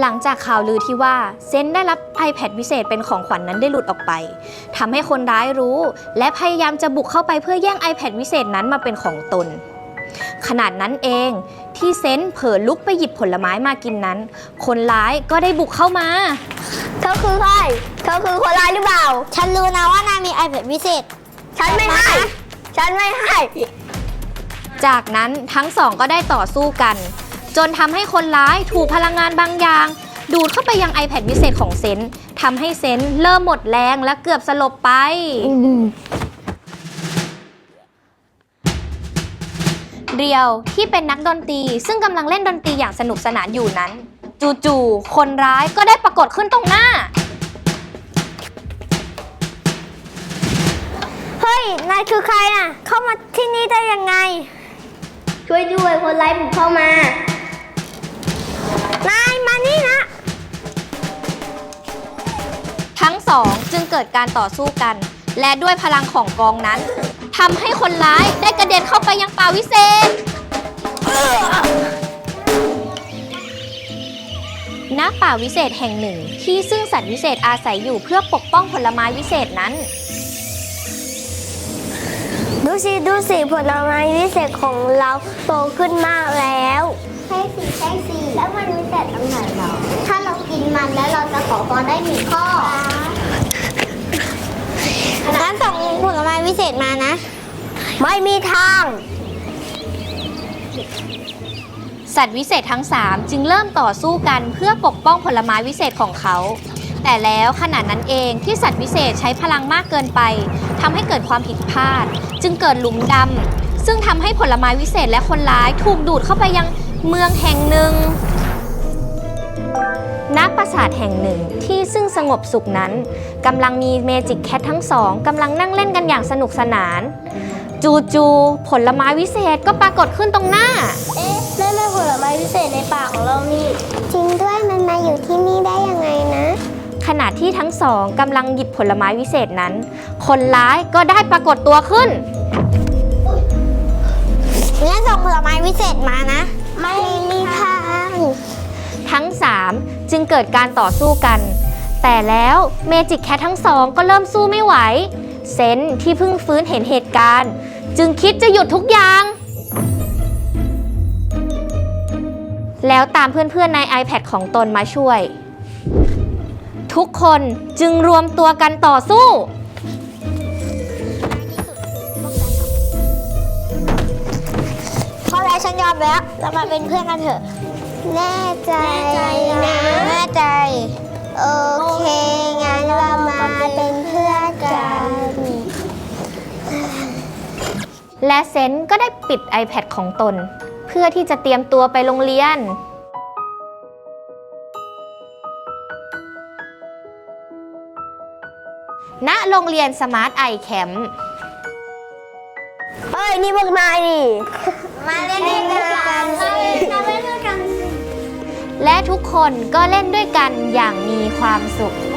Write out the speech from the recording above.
หลังจากข่าวลือที่ว่าเซนได้รับ iPad วิเศษเป็นของขวัญนนั้นได้หลุดออกไปทำให้คนร้ายรู้ และพยายามจะบุกเข้าไปเพื่อแย่ง iPad วิเศษนั้นมาเป็นของตน ขนาดนั้นเองที่เซนเผลอลุกไปหยิบผลไม้มากินนั้น คนร้ายก็ได้บุกเข้ามาเขาคือใครเขาคือคนร้ายหรือเปล่า ฉันรู้นะว่านายมี iPad วิเศษ ฉันไม่ให้ ฉันไม่ให้ จากนั้นทั้งสองก็ได้ต่อสู้กัน จนทำให้คนร้ายถูกพลังงานบางอย่าง ดูดเข้าไปยัง iPad วิเศษของเซนทำให้เซนเริ่มหมดแรงและเกือบสลบไป เรียวที่เป็นนักดนตรี ซึ่งกำลังเล่นดนตรีอย่างสนุกสนานอยู่นั้น จู่ๆคนร้ายก็ได้ปรากฏขึ้นตรงหน้า เฮ้ย นายคือใครอะ เข้ามาที่นี่ได้ยังไง ช่วยด้วยคนร้ายบุกเข้ามา นายมานี่นะ ทั้งสองจึงเกิดการต่อสู้กัน และด้วยพลังของกองนั้นทำให้คนร้ายได้กระเด็นเข้าไปยังป่าวิเศษ ณ ป่าวิเศษแห่งหนึ่งที่ซึ่งสัตว์วิเศษอาศัยอยู่เพื่อปกป้องผลไม้วิเศษนั้น ดูสิดูสิผลไม้วิเศษของเราโตขึ้นมากแล้ว ใช่สิใช่สิแล้วมันวิเศษตรงไหนเหรอถ้าเรากินมันแล้วเราจะขอพรได้หนึ่งข้องั้นส่งผลไม้วิเศษมานะ ไม่มีทาง สัตว์วิเศษทั้ง 3 จึงเริ่มต่อสู้กันเพื่อปกป้องผลไม้วิเศษของเขา แต่แล้วขณะนั้นเองที่สัตว์วิเศษใช้พลังมากเกินไปทำให้เกิดความผิดพลาด จึงเกิดหลุมดำซึ่งทำให้ผลไม้วิเศษและคนร้ายถูกดูดเข้าไปยังเมืองแห่งหนึ่งณปราสาทแห่งหนึ่งที่ซึ่งสงบสุขนั้นกำลังมีเมจิกแคททั้งสองกำลังนั่งเล่นกันอย่างสนุกสนาน จู่ๆผลไม้วิเศษก็ปรากฏขึ้นตรงหน้า เอ๊ะนั่นเป็นผลไม้วิเศษในป่าของเรานี่จริง ขณะที่ทั้งสองกำลังหยิบผลไม้วิเศษนั้น คนร้ายก็ได้ปรากฏตัวขึ้น งั้นส่งผลไม้วิเศษมานะ ไม่มีทางทั้งสามจึงเกิดการต่อสู้กัน แต่แล้วเมจิกแคททั้งสองก็เริ่มสู้ไม่ไหว เซนที่เพิ่งฟื้นเห็นเหตุการณ์ จึงคิดจะหยุดทุกอย่าง แล้วตามเพื่อนๆใน iPad ของตนมาช่วย ทุกคนจึงรวมตัวกันต่อสู้พอแล้วฉันยอมแล้ว เรามาเป็นเพื่อนกันเถอะ แน่ใจนะ แน่ใจ โอเค งั้นเรามาเป็นเพื่อนกัน และเซนก็ได้ปิด iPad ของตน เพื่อที่จะเตรียมตัวไปโรงเรียน ณโรงเรียนสมาร์ทไอแคมป์เฮ้ย นี่พวกนายนี่ มาเล่นด้วยกันมาเล่นด้วยกันสิและทุกคนก็เล่นด้วยกันอย่างมีความสุขว